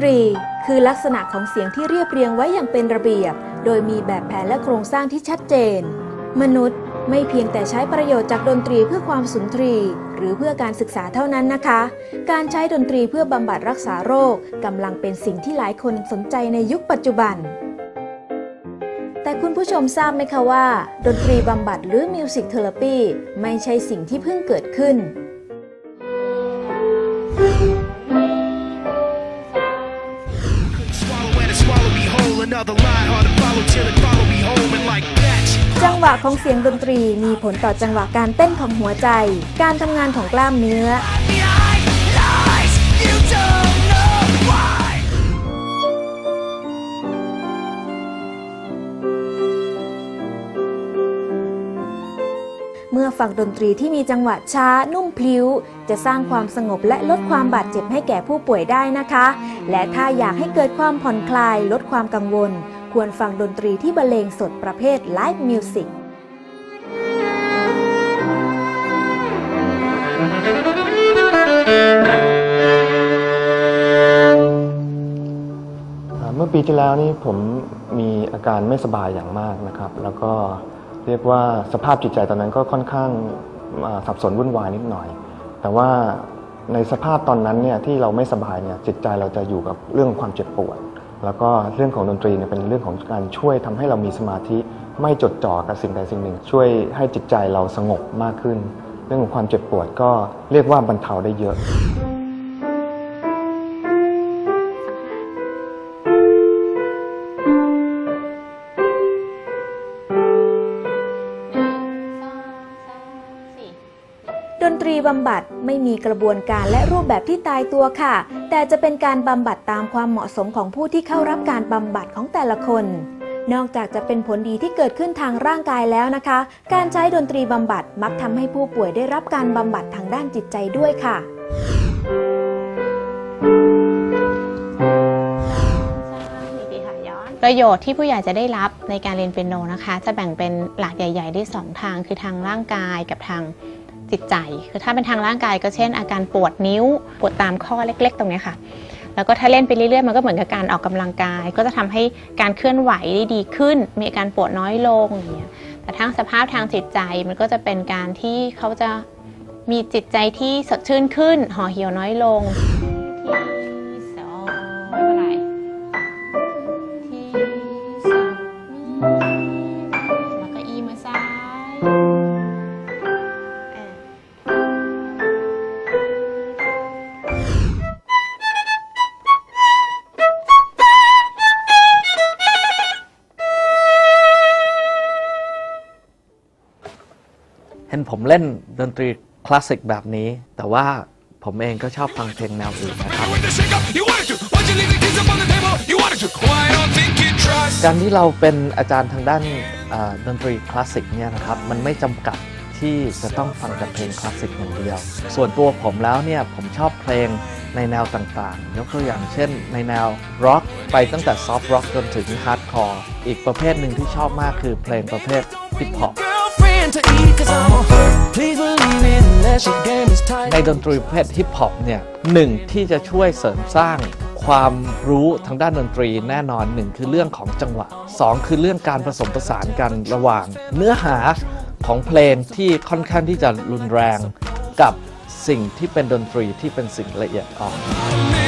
ตรี คือลักษณะของเสียงที่เรียบเรียงไว้อย่างเป็นระเบียบ โดยมีแบบแผนและโครงสร้างที่ชัดเจน มนุษย์ไม่เพียงแต่ใช้ประโยชน์จากดนตรีเพื่อความสุนทรี หรือเพื่อการศึกษาเท่านั้นนะคะ การใช้ดนตรีเพื่อบำบัดรักษาโรคกำลังเป็นสิ่งที่หลายคนสนใจในยุคปัจจุบัน แต่คุณผู้ชมทราบไหมคะว่า ดนตรีบำบัดหรือมิวสิกเทอราปีไม่ใช่สิ่งที่เพิ่งเกิดขึ้น จังหวะของเสียงดนตรีมีผลต่อจังหวะการเต้นของหัวใจ การทำงานของกล้ามเนื้อเมื่อฟังดนตรีที่มีจังหวะช้านุ่มพลิ้ว จะสร้างความสงบและลดความบาดเจ็บให้แก่ผู้ป่วยได้นะคะ และถ้าอยากให้เกิดความผ่อนคลายลดความกังวล ควรฟังดนตรีที่บรรเลงสดประเภทไลฟ์มิวสิกเมื่อปีที่แล้วนี่ผมมีอาการไม่สบายอย่างมากนะครับ แล้วก็เรียกว่าสภาพจิตใจตอนนั้นก็ค่อนข้างสับสนวุ่นวายนิดหน่อย แต่ว่า ในสภาพตอนนั้นเนี่ยที่เราไม่สบายเนี่ยจิตใจเราจะอยู่กับเรื่องความเจ็บปวด แล้วก็เรื่องของดนตรีเนี่ยเป็นเรื่องของการช่วยทำให้เรามีสมาธิไม่จดจ่อกับสิ่งใดสิ่งหนึ่ง ช่วยให้จิตใจเราสงบมากขึ้น เรื่องของความเจ็บปวดก็เรียกว่าบรรเทาได้เยอะ ดนตรีบำบัดไม่มีกระบวนการและรูปแบบที่ตายตัวค่ะ แต่จะเป็นการบำบัดตามความเหมาะสมของผู้ที่เข้ารับการบำบัดของแต่ละคน นอกจากจะเป็นผลดีที่เกิดขึ้นทางร่างกายแล้วนะคะ การใช้ดนตรีบำบัดมักทำให้ผู้ป่วยได้รับการบำบัดทางด้านจิตใจด้วยค่ะประโยชน์ที่ผู้ใหญ่จะได้รับในการเรียนเปียโนนะคะ จะแบ่งเป็นหลักใหญ่ ๆ ได้สองทางคือทางร่างกายกับทาง จิตใจ คือถ้าเป็นทางร่างกายก็เช่น อาการปวดนิ้ว ปวดตามข้อเล็ก ๆ ตรงนี้ค่ะ แล้วก็ถ้าเล่นไปเรื่อยๆ มันก็เหมือนกับการออกกำลังกาย ก็จะทำให้การเคลื่อนไหวได้ดีขึ้น มีอาการปวดน้อยลงอย่างเงี้ย แต่ทางสภาพทางจิตใจมันก็จะเป็นการที่เขาจะมีจิตใจที่สดชื่นขึ้น ห่อเหี่ยวน้อยลงที่ เห็นผมเล่นดนตรีคลาสสิกแบบนี้ แต่ว่าผมเองก็ชอบฟังเพลงแนวอื่นนะครับ การที่เราเป็นอาจารย์ทางด้านดนตรีคลาสสิกเนี่ยนะครับ มันไม่จำกัดที่จะต้องฟังแต่เพลงคลาสสิกอย่างเดียว ส่วนตัวผมแล้วเนี่ยผมชอบเพลงในแนวต่างๆ ยกตัวอย่างเช่น ในแนวร็อกไปตั้งแต่ซอฟต์ร็อกจนถึงฮาร์ดคอร์ อีกประเภทหนึ่งที่ชอบมากคือเพลงประเภทฮิปฮอป ในดนตรีประเภทฮิปฮอปเนี่ยหนึ่งที่จะช่วยเสริมสร้างความรู้ทางด้านดนตรีแน่นอนหนึ่งคือเรื่องของจังหวะสองคือเรื่องการผสมผสานกันระหว่าง เนื้อหาของเพลงที่ค่อนข้างที่จะรุนแรงกับสิ่งที่เป็นดนตรีที่เป็นสิ่งละเอียดอ่อน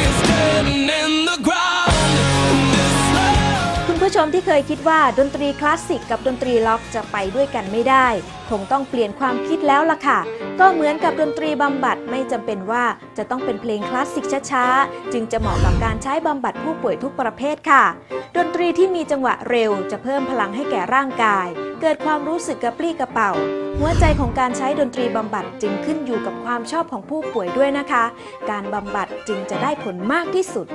ผู้ชมที่เคยคิดว่าดนตรีคลาสสิกกับดนตรีล็อกจะไปด้วยกันไม่ได้ คงต้องเปลี่ยนความคิดแล้วล่ะค่ะ ก็เหมือนกับดนตรีบำบัดไม่จำเป็นว่าจะต้องเป็นเพลงคลาสสิกช้าๆ จึงจะเหมาะกับการใช้บำบัดผู้ป่วยทุกประเภทค่ะ ดนตรีที่มีจังหวะเร็วจะเพิ่มพลังให้แก่ร่างกาย เกิดความรู้สึกกระปรี้กระเป๋า หัวใจของการใช้ดนตรีบำบัดจึงขึ้นอยู่กับความชอบของผู้ป่วยด้วยนะคะ การบำบัดจึงจะได้ผลมากที่สุด